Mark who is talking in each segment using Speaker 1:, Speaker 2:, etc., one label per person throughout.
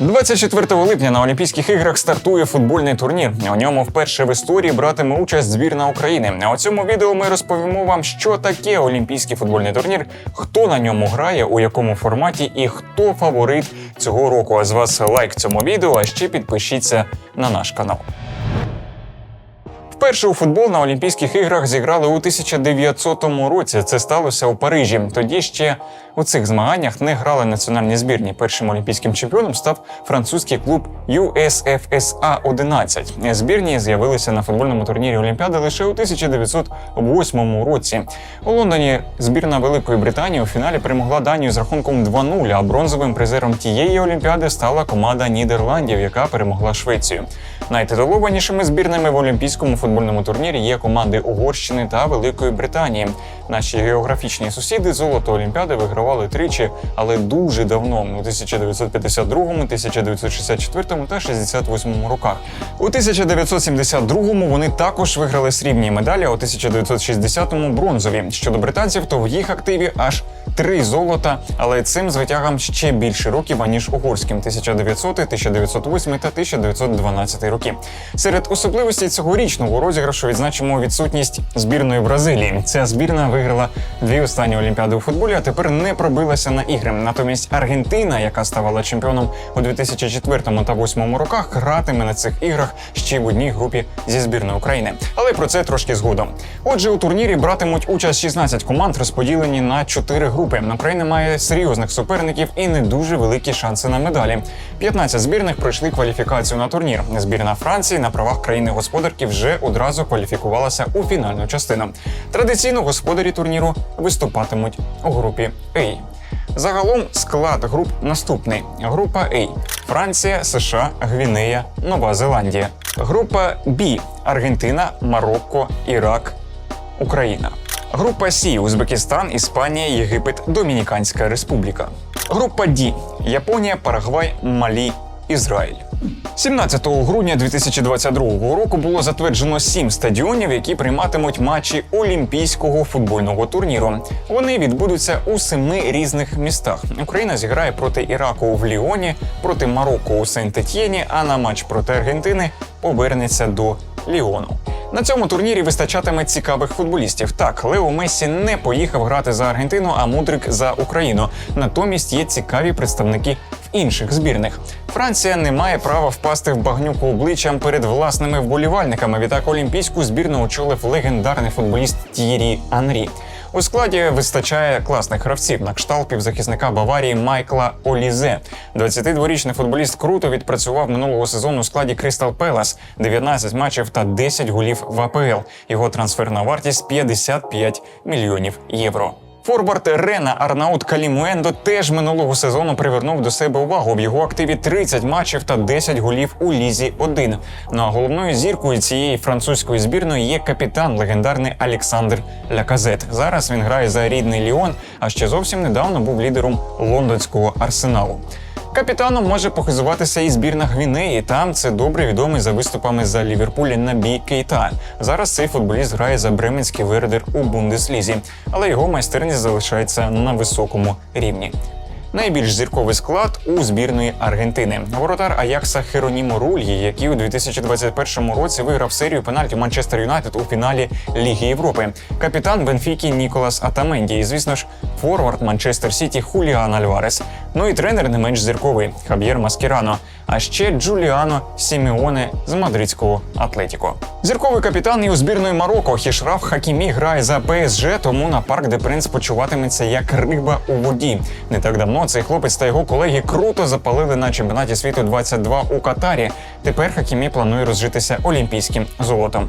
Speaker 1: 24 липня на Олімпійських іграх стартує футбольний турнір. У ньому вперше в історії братиме участь збірна України. А у цьому відео ми розповімо вам, що таке Олімпійський футбольний турнір, хто на ньому грає, у якому форматі і хто фаворит цього року. А з вас лайк цьому відео, а ще підпишіться на наш канал. Вперше у футбол на Олімпійських іграх зіграли у 1900 році. Це сталося у Парижі. Тоді ще у цих змаганнях не грали національні збірні. Першим олімпійським чемпіоном став французький клуб USFSA 11 Збірні з'явилися на футбольному турнірі Олімпіади лише у 1908 році. У Лондоні збірна Великої Британії у фіналі перемогла Данію з рахунком 2-0, а бронзовим призером тієї олімпіади стала команда Нідерландів, яка перемогла Швецію. Найтитулованішими збірними в олімпійському футбольному турнірі є команди Угорщини та Великої Британії. Наші географічні сусіди золото Олімпіади вигравали тричі, але дуже давно у 1952, 1964 та 68 роках. У 1972 вони також виграли срібні медалі, а у 1960-му бронзові. Щодо британців, то в їх активі аж три золота, але цим звитягам ще більше років аніж угорським 1900, 1908 та 1912 роки. Серед особливостей цьогорічного розіграшу відзначимо відсутність збірної Бразилії. Ця збірна виграла дві останні олімпіади у футболі, а тепер не пробилася на ігри. Натомість Аргентина, яка ставала чемпіоном у 2004 та 2008 роках, гратиме на цих іграх ще в одній групі зі збірною України. Але про це трошки згодом. Отже, у турнірі братимуть участь 16 команд, розподілені на 4 групи. Україна має серйозних суперників і не дуже великі шанси на медалі. 15 збірних пройшли кваліфікацію на турнір. Збірна Франції на правах країни-господарки вже одразу кваліфікувалася у фінальну частину. Традиційно господарі турніру виступатимуть у групі А. Загалом склад груп наступний: група А – Франція, США, Гвінея, Нова Зеландія. Група Б – Аргентина, Марокко, Ірак, Україна. Група Сі Узбекистан, Іспанія, Єгипет, Домініканська Республіка. Група Ді Японія, Парагвай, Малі, Ізраїль. 17 грудня 2022 року було затверджено сім стадіонів, які прийматимуть матчі Олімпійського футбольного турніру. Вони відбудуться у семи різних містах. Україна зіграє проти Іраку в Ліоні, проти Марокко у Сент-Етьєні, а на матч проти Аргентини повернеться до Ліону. На цьому турнірі вистачатиме цікавих футболістів. Так, Лео Мессі не поїхав грати за Аргентину, а Мудрик за Україну. Натомість є цікаві представники інших збірних. Франція не має права впасти в багнюку обличчям перед власними вболівальниками. Відтак олімпійську збірну очолив легендарний футболіст Т'єрі Анрі. У складі вистачає класних гравців на кшталт півзахисника Баварії Майкла Олізе. 22-річний футболіст круто відпрацював минулого сезону у складі Кристал Пелас, 19 матчів та 10 голів в АПЛ. Його трансферна вартість 55 мільйонів євро. Форвард Рена Арнаут Калімуендо теж минулого сезону привернув до себе увагу. В його активі 30 матчів та 10 голів у лізі 1 Ну а головною зіркою цієї французької збірної є капітан легендарний Олександр Ляказет. Зараз він грає за рідний Ліон, а ще зовсім недавно був лідером лондонського арсеналу. Капітаном може похизуватися і збірна Гвінеї. Там це добре відомий за виступами за Ліверпулі Набі Кейта. Зараз цей футболіст грає за Бременський Вердер у Бундеслізі, але його майстерність залишається на високому рівні. Найбільш зірковий склад у збірної Аргентини. Воротар Аякса Херонімо Рульї, який у 2021 році виграв серію пенальтів Манчестер Юнайтед у фіналі Ліги Європи. Капітан Бенфіки Ніколас Атаменді. І, звісно ж, форвард Манчестер Сіті Хуліан Альварес. Ну і тренер не менш зірковий Хаб'єр Маскірано. А ще Джуліано Сімеоне з мадридського Атлетіко. Зірковий капітан і у збірної Марокко Хішраф Хакімі грає за ПСЖ, тому на парк де принц почуватиметься як риба у воді. Не так давно цей хлопець та його колеги круто запалили на чемпіонаті світу 22 у Катарі. Тепер Хакімі планує розжитися олімпійським золотом.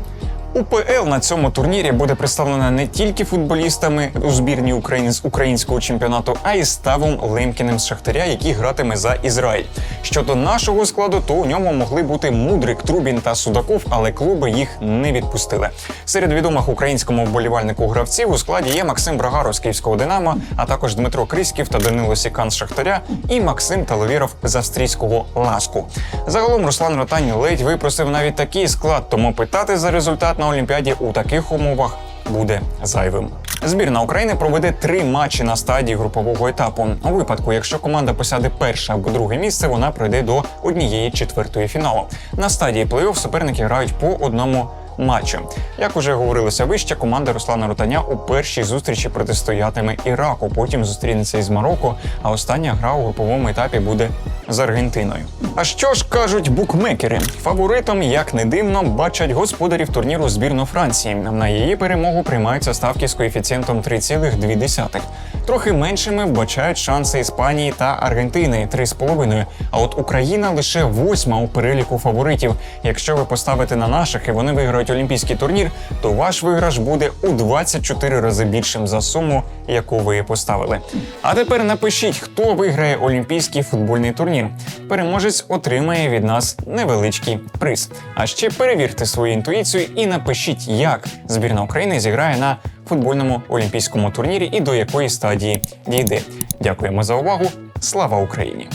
Speaker 1: УПЛ на цьому турнірі буде представлена не тільки футболістами у збірній України з українського чемпіонату, а й ставом Лемкіним з Шахтаря, який гратиме за Ізраїль. Щодо нашого складу, то у ньому могли бути Мудрик, Трубін та Судаков, але клуби їх не відпустили. Серед відомих українському вболівальнику гравців у складі є Максим Брагаров з Київського Динамо, а також Дмитро Кріськів та Данило Сікан з Шахтаря і Максим Таловіров з австрійського Ласку. Загалом Руслан Ротань ледь випросив навіть такий склад, тому питати за результат на Олімпіаді у таких умовах буде зайвим. Збірна України проведе три матчі на стадії групового етапу. У випадку, якщо команда посяде перше або друге місце, вона пройде до однієї четвертої фіналу. На стадії плей-офф суперники грають по одному матчу. Як уже говорилося вище, команда Руслана Рутаня у першій зустрічі протистоятиме Іраку. Потім зустрінеться із Марокко. А остання гра у груповому етапі буде з Аргентиною. А що ж кажуть букмекери? Фаворитом, як не дивно, бачать господарів турніру збірну Франції. На її перемогу приймаються ставки з коефіцієнтом 3,2. Трохи меншими вбачають шанси Іспанії та Аргентини 3,5. А от Україна лише восьма у переліку фаворитів. Якщо ви поставите на наших і вони виграють олімпійський турнір, то ваш виграш буде у 24 рази більшим за суму, яку ви поставили. А тепер напишіть, хто виграє олімпійський футбольний турнір. Переможець отримає від нас невеличкий приз. А ще перевірте свою інтуїцію і напишіть, як збірна України зіграє на футбольному олімпійському турнірі і до якої стадії дійде. Дякуємо за увагу. Слава Україні!